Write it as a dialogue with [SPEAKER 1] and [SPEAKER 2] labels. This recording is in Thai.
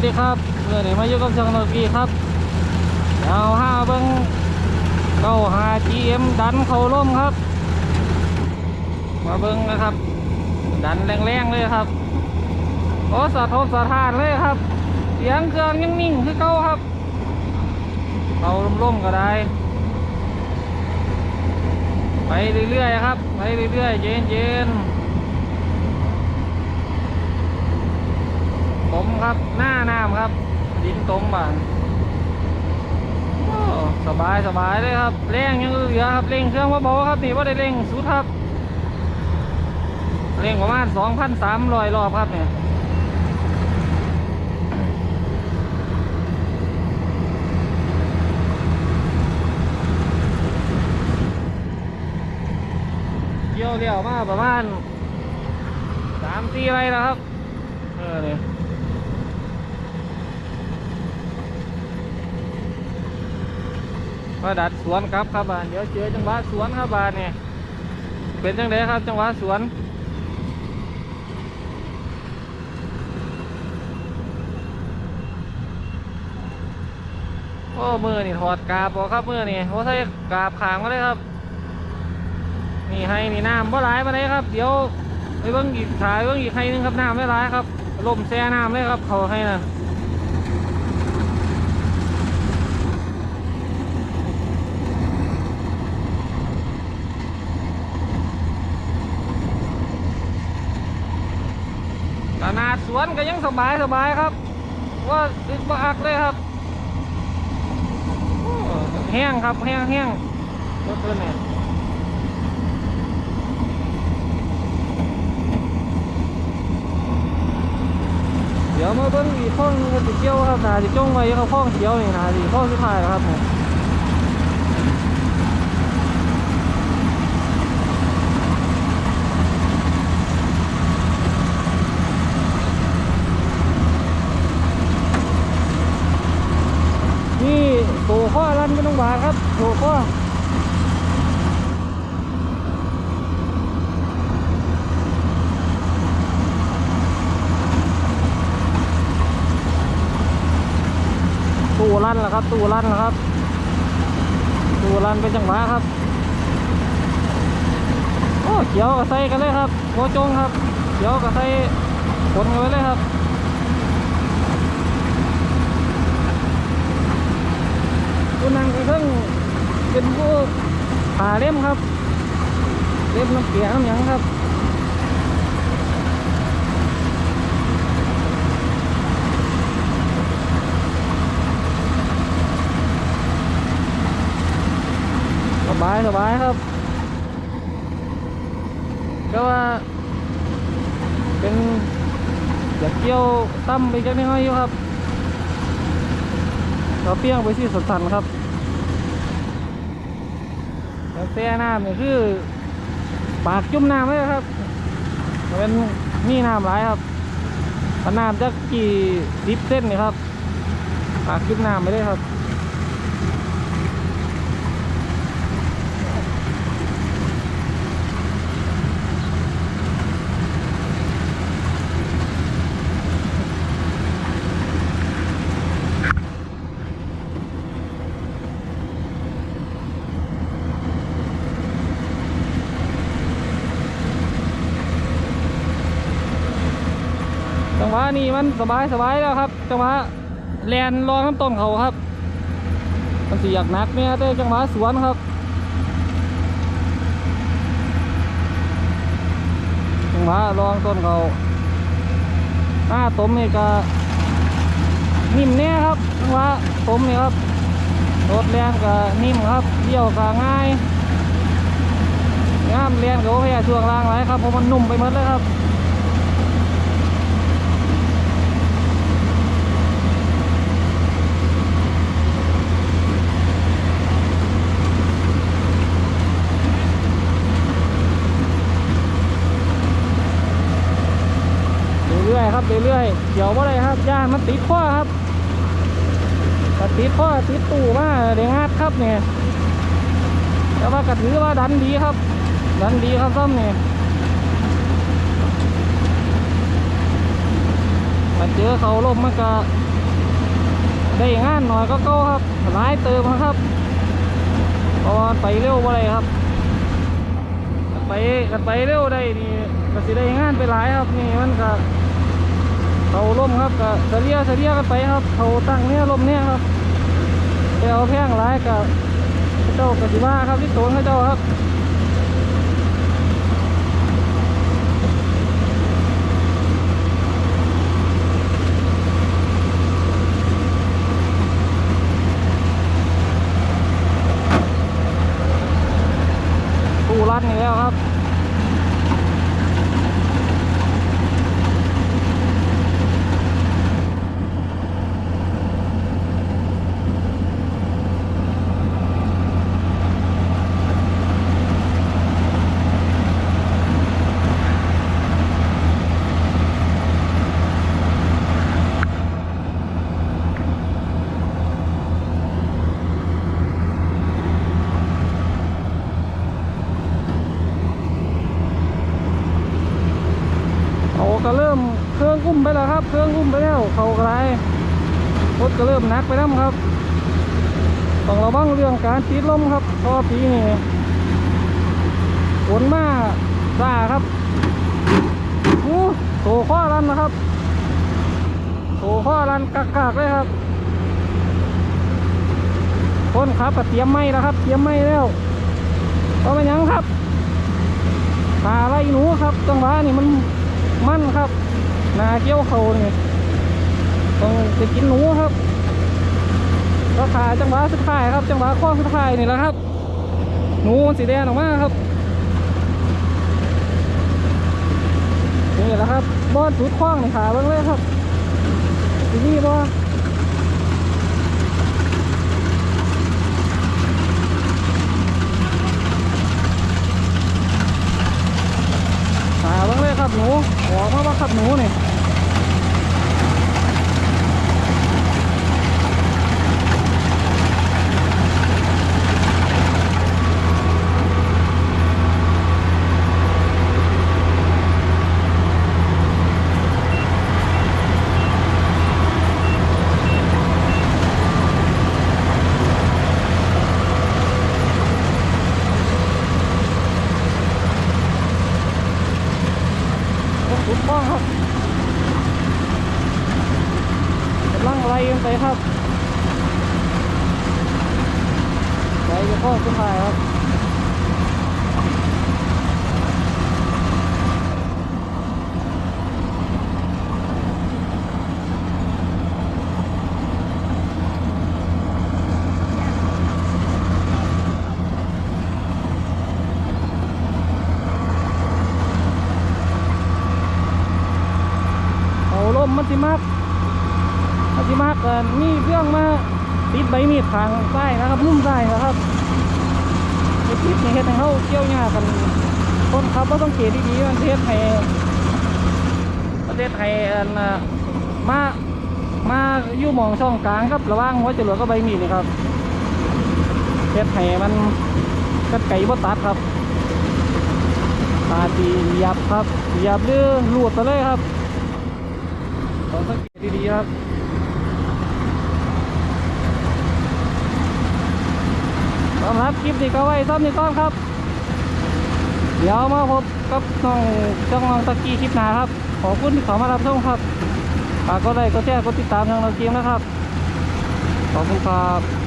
[SPEAKER 1] วัสดีครับเมื่อนี้มาอยู่กับช่างโนกีครับเดี๋ยวห้าเบิ้งเก้าหา GM ดันเขาล่มครับ มาเบิ้งนะครับ ดันแรงๆเลยครับโอ้สะทกสะทานเลยครับ เสียงเครื่องยังนิ่งคือเก่าครับเขาล่มๆก็ได้ ไปเรื่อยๆครับ ไปเรื่อยๆเย็นๆ ตม ครับ หน้าน้ำครับ ดินตมบ้านสบายสบายเลยครับเร่งยังเหลือครับเร่งเครื่องว่าเบาครับนี่ว่าได้เร่งสุดครับเร่งประมาณ2,300รอบครับเนี่ยเกี่ยวเลี้ยวมาประมาณสามสี่ไรแล้วครับ เออเนี่ย มาดัดสวนครับครับบานเดี๋ยวเจอจังหวะสวนครับบานเนี่ยเป็นจังไดครับจังหวะสวนโอ้มือนี่ถอดกาบออกครับมือนี่โอ้ใส่กาบขางมาเลยครับ นี่ให้นี่น้ำบ่หลายมาเลยครับ เดี๋ยวไปเบิ่งอีกถ่ายเบิ่งอีกให้นึงครับน้ำไม่หลายครับลมแช่น้ำเลยครับเขาให้นะ ขนาด สวนก็ยังสบายสบายครับ ว่าอึกบักอักเลยครับแห้งครับแห้งแห้งรถเนี่ยเดี๋ยวมาเบิ้งอีกข้องหนึ่งมันสิเกี่ยวครับนาสิจ้องไว้เขาข้องเขียวนี่นาสิข้องสุดท้ายครับผมนี่โตข้อรันไม่ต้องบาท ครับโตข้อตู้รันแล้วครับตู้รันแล้วครับตู้รันเป็นจังหวะครับ โอ้เขียวกับใส่กันเลยครับโมจงครับเขียวกับใส่ผลกันไว้เลยครับ ผู้นั่งก็เพิ่งเป็นผู้ผ่าเล่มครับ เล่มน้ำเปียกน้ำยังครับสบายสบายครับ ก็ว่า เป็นอยากเกี่ยวตั้มไปจักนิดหน่อยอยู่ครับเราเปี้ยงไปที่สดสันครับ แล้วเสียน้ำนี่คือ ปากจุ่มน้ำเลยครับเป็นมีน้ำหลายครับขนาดจะกี่ดิบเส้นนี่ครับ ปากจุ่มน้ำไปเลยครับ งหวะนี้มันสบายสบายแล้วครับ จังหวะแลนรองน้ำต้นเขาครับ มันสีอยากหนักเนี่ยแต่จังหวะสวนครับ จังหวะรองต้นเขาหน้าต้มนี่ก็นิ่มเนี่ยครับจังหวะต้มนี่ครับรถแรงก็นิ่มครับเดี่ยวก็ง่ายงามแรงก็โอเคช่วงล่างไรครับเพราะมันนุ่มไปหมดเลยครับ เรื่อยๆครับเรื่อยๆเดี๋ยวว่าอะไรครับย่าน มันติดข้อครับติดข้อติดตู้มาเดี๋ยวงัดครับเนี่ยแต่ว่าก็ถือว่าดันดีครับ ดันดีครับซ่อมเนี่ยมาเจอเขาลมมันก็ได้งานหน่อยก็เก้าครับหลายเติมครับเพราะว่าไปเร็วบ่ได้ครับ ไปกันไปเร็วได้นี่ก็สิได้งานไปหลายครับนี่มันก็ เขาล่มครับก็เสลียเสลียกันไปครับเขาตั้งเนี่ยลมเนี่ยครับไปเอาแพงหลายกับเจ้ากสิว่าครับที่โตนเขาเจ้าครับูรัดนี่แล้วครับ ก็เริ่มเครื่องอุ้มไปแล้วครับ เครื่องอุ้มไปแล้วเขากลายรถก็เริ่มนักไปแล้วครับต้องระวังเรื่องการติดลมครับเพราะปีนี้ฝนมาซาครับอู้โถข้อรันนะครับโถข้อรันกักๆเลยครับคนขับเตรียมไม่แล้วครับ เตรียมไม่แล้วเพราะเป็นยังครับตาไล่หนูครับจังหวะนี่มัน มั่นครับนาเกี้ยวเขานี่ต้องจะกินหนูครับก็ขาจังหวะสุดท้ายครับ จังหวะข้อสุดท้ายนี่แหละครับ หนูสีแดงออกมาครับนี่แหละครับบอดสุดขว้างนี่ขาเบ้างเลยครับทีนี่บอขาเบ้างเลยครับหนูอ อกมาว่าครับหนูนี่ต้องถู กต้องครับกำลังไล่กันไปครับไล่จะพ่อขึ้นไปครับ ลมมันสิมากมันสิมากเกินมีเรื่องมาติดใบมีดทางใต้นะครับมุ่มใต้นะครับไอ้ติดในเฮ็ดให้เขาเกี่ยวหญ้ากันคนขับก็ต้องเกตดีๆมันเฮ็ดให้ประเทศไทยอันะมามาอยู่มองช่องกลางครับระว่างหัวจรวดก็ใบมีดนี่ครับเฮ็ดให้มันกัดไก่บ่ตัดครับตาตีหยียบครับหยียบหรือลูดไปเลยครับ ต้องสังเกตดีๆครับต้อนรับคลิปนี้ก็ไว้ซ้ำนี้ก่อนครับ เดี๋ยวมาพบกับน้องช่องน้องตะกี้คลิปหน้าครับ ขอบคุณที่เขามารับชมครับฝากกดไลค์กดแชร์กดติดตามช่องเราเกมนะครับ ขอบคุณครับ